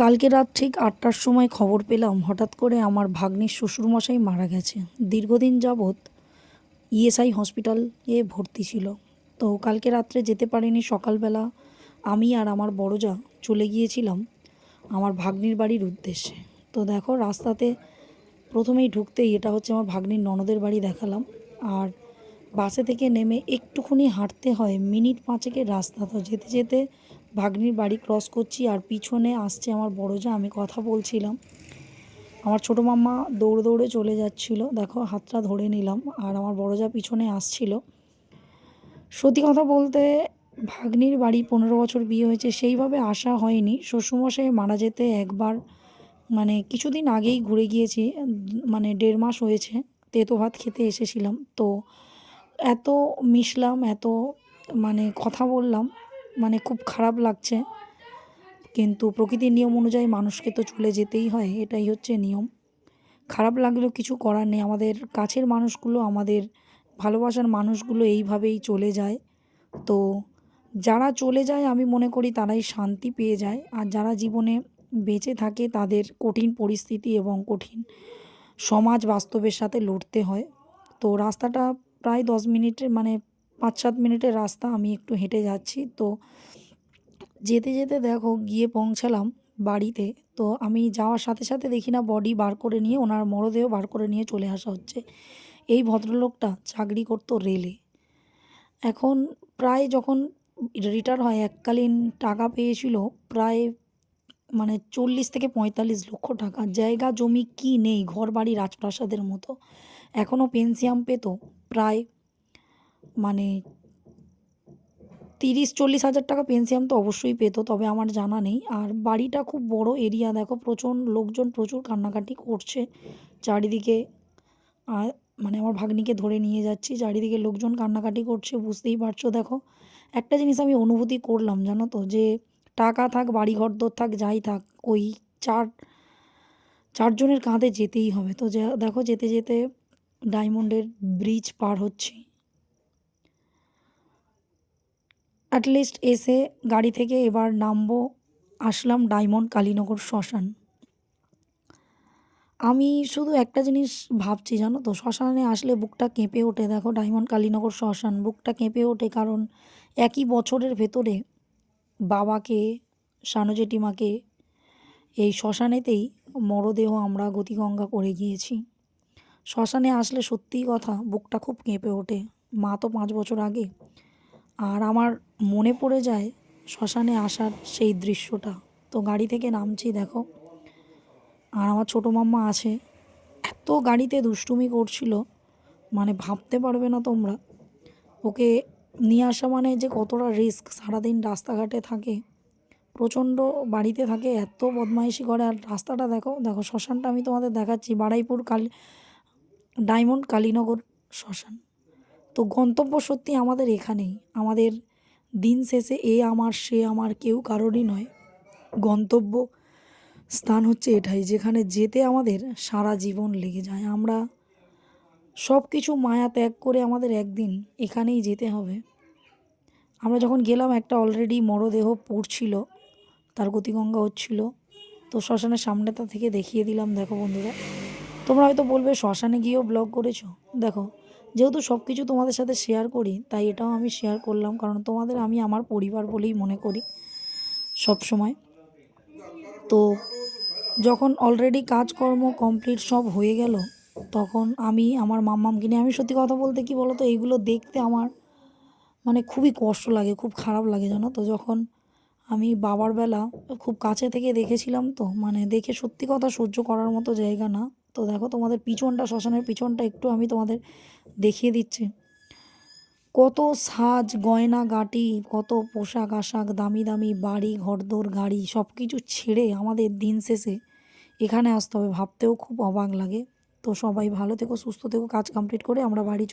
কালকে রাত ঠিক আটটার সময় খবর পেলাম, হঠাৎ করে আমার ভাগ্নির শ্বশুরমশাই মারা গেছে। দীর্ঘদিন যাবৎ ইএসআই হসপিটালে ভর্তি ছিল। তো কালকে রাত্রে যেতে পারিনি সকালবেলা। আমি আর আমার বড় যা চলে গিয়েছিলাম আমার ভাগ্নির বাড়ির উদ্দেশ্যে। তো দেখো, রাস্তাতে প্রথমেই ঢুকতেই এটা হচ্ছে আমার ভাগ্নির ননদের বাড়ি দেখালাম। আর বাসে থেকে নেমে একটুখানি হাঁটতে হয়, মিনিট পাঁচেকের রাস্তা। তো যেতে যেতে ভাগ্নির বাড়ি ক্রস করছি আর পিছনে আসছে আমার বড় যা, আমি কথা বলছিলাম। আমার ছোটো মাম্মা দৌড়ে দৌড়ে চলে যাচ্ছিল। দেখো, হাতটা ধরে নিলাম আর আমার বড় যা পিছনে আসছিল। সত্যি কথা বলতে, ভাগ্নির বাড়ি পনেরো বছর বিয়ে হয়েছে, সেইভাবে আসা হয়নি। শ্বশুরমশাই মারা যেতে একবার মানে কিছুদিন আগেই ঘুরে গিয়েছি মানে দেড় মাস হয়েছে, তেতো ভাত খেতে এসেছিলাম। তো এত মিশলাম, এত মানে কথা বললাম মানে খুব খারাপ লাগছে। কিন্তু প্রকৃতির নিয়ম অনুযায়ী মানুষকে তো চলে যেতেই হয়, এটাই হচ্ছে নিয়ম। খারাপ লাগলেও কিছু করার নেই, আমাদের কাছের মানুষগুলো, আমাদের ভালোবাসার মানুষগুলো এইভাবেই চলে যায়। তো যারা চলে যায়, আমি মনে করি তারাই শান্তি পেয়ে যায়। আর যারা জীবনে বেঁচে থাকে, তাদের কঠিন পরিস্থিতি এবং কঠিন সমাজ বাস্তবের সাথে লড়তে হয়। তো রাস্তাটা প্রায় দশ মিনিটের মানে পাঁচ সাত মিনিটের রাস্তা, আমি একটু হেঁটে যাচ্ছি। তো যেতে যেতে দেখো গিয়ে পৌঁছালাম বাড়িতে। তো আমি যাওয়ার সাথে সাথে দেখি না বডি বার করে নিয়ে ওনার মরদেহ বার করে নিয়ে চলে আসা হচ্ছে। এই ভদ্রলোকটা চাকরি করতো রেলে এখন প্রায় যখন রিটায়ার হয়, এককালীন টাকা পেয়েছিল প্রায় মানে চল্লিশ থেকে পঁয়তাল্লিশ লক্ষ টাকা। জায়গা, জমি কি নেই ঘর বাড়ি রাজপ্রাসাদের মতো। এখনও পেনশিয়াম পেত প্রায় মানে তিরিশ, চল্লিশ হাজার টাকা পেনশিয়াম তো অবশ্যই পেতো, তবে আমার জানা নেই। আর বাড়িটা খুব বড় এরিয়া, দেখো প্রচুর লোকজন প্রচুর কান্নাকাটি করছে। চারিদিকে আর মানে আমার ভাগ্নিকে ধরে নিয়ে যাচ্ছি, চারিদিকে লোকজন কান্নাকাটি করছে, বুঝতেই পারছ, দেখো। একটা জিনিস আমি অনুভূতি করলাম, জানো তো, যে টাকা থাক বাড়ি ঘর দোর থাক, যাই থাক, ওই চার, চারজনের কাঁধে যেতেই হবে। তো দেখো, যেতে যেতে ডায়মন্ডের ব্রিজ পার হচ্ছি। অ্যাটলিস্ট এসে গাড়ি থেকে এবার নামবো, আসলাম ডায়মন্ড কালীনগর শ্মশান। আমি শুধু একটা জিনিস ভাবছি, জানো তো? শ্মশানে আসলে বুকটা কেঁপে ওঠে। দেখো, ডায়মন্ড কালীনগর শ্মশান, বুকটা কেঁপে ওঠে কারণ একই বছরের ভেতরে বাবাকে, সানু জেঠিমাকে এই শ্মশানেতেই মরদেহ আমরা গতিগঙ্গা করে গিয়েছি। শ্মশানে আসলে সত্যিই কথা, বুকটা খুব কেঁপে ওঠে। মা তো পাঁচ বছর আগে আর আমার মনে পড়ে যায় শ্মশানে আসার সেই দৃশ্যটা। তো গাড়ি থেকে নামছি, দেখো। আর আমার ছোটো মাম্মা আছে। এত গাড়িতে দুষ্টুমি করছিল মানে ভাবতে পারবে না তোমরা। ওকে নিয়ে আসা মানে যে কতটা রিস্ক সারাদিন রাস্তাঘাটে থাকে, প্রচণ্ড বাড়িতে থাকে, এত বদমাইশি করে। আর রাস্তাটা দেখো দেখো, শ্মশানটা আমি তোমাদের দেখাচ্ছি বাড়াইপুর কালী, ডায়মন্ড কালীনগর শ্মশান। তো গন্তব্য সত্যি আমাদের এখানেই। আমাদের দিন শেষে এ আমার, সে আমার কেউ কারোরই নয়। গন্তব্য স্থান হচ্ছে এটাই, যেখানে যেতে আমাদের সারা জীবন লেগে যায়। আমরা সব কিছু মায়া ত্যাগ করে আমাদের একদিন এখানেই যেতে হবে। আমরা যখন গেলাম, একটা অলরেডি মরদেহ পড়ছিল তার গতিগঙ্গা হচ্ছিল। তো শ্মশানের সামনেটা থেকে দেখিয়ে দিলাম, দেখো বন্ধুরা। তোমরা হয়তো বলবে, শ্মশানে গিয়েও ব্লগ করেছ? দেখো যেহেতু সব কিছু তোমাদের সাথে শেয়ার করি, তাই এটাও আমি শেয়ার করলাম। কারণ তোমাদের আমি আমার পরিবার বলেই মনে করি সব সময় তো যখন অলরেডি কাজকর্ম কমপ্লিট সব হয়ে গেল, তখন আমি আমার মাম্মামকে নিয়ে, আমি সত্যি কথা বলতে কি বলো তো এইগুলো দেখতে আমার মানে খুবই কষ্ট লাগে, খুব খারাপ লাগে, জানো তো? যখন আমি বাবার বেলা খুব কাছে থেকে দেখেছিলাম তো মানে দেখে সত্যি কথা সহ্য করার মতো জায়গা না। তো দেখো তোমাদের পিছনটা, শ্মশানের পিছনটা একটু আমি তোমাদের দেখিয়ে দিচ্ছি। কত সাজ, গয়না গাটি, কত পোশাক আশাক, দামি দামি বাড়ি, ঘরদোর, গাড়ি সব কিছু ছেড়ে আমাদের দিন শেষে এখানে আসতে হবে। ভাবতেও খুব অবাক লাগে। তো সবাই ভালো থেকো, সুস্থ থেকো, কাজ কমপ্লিট করে আমরা বাড়ি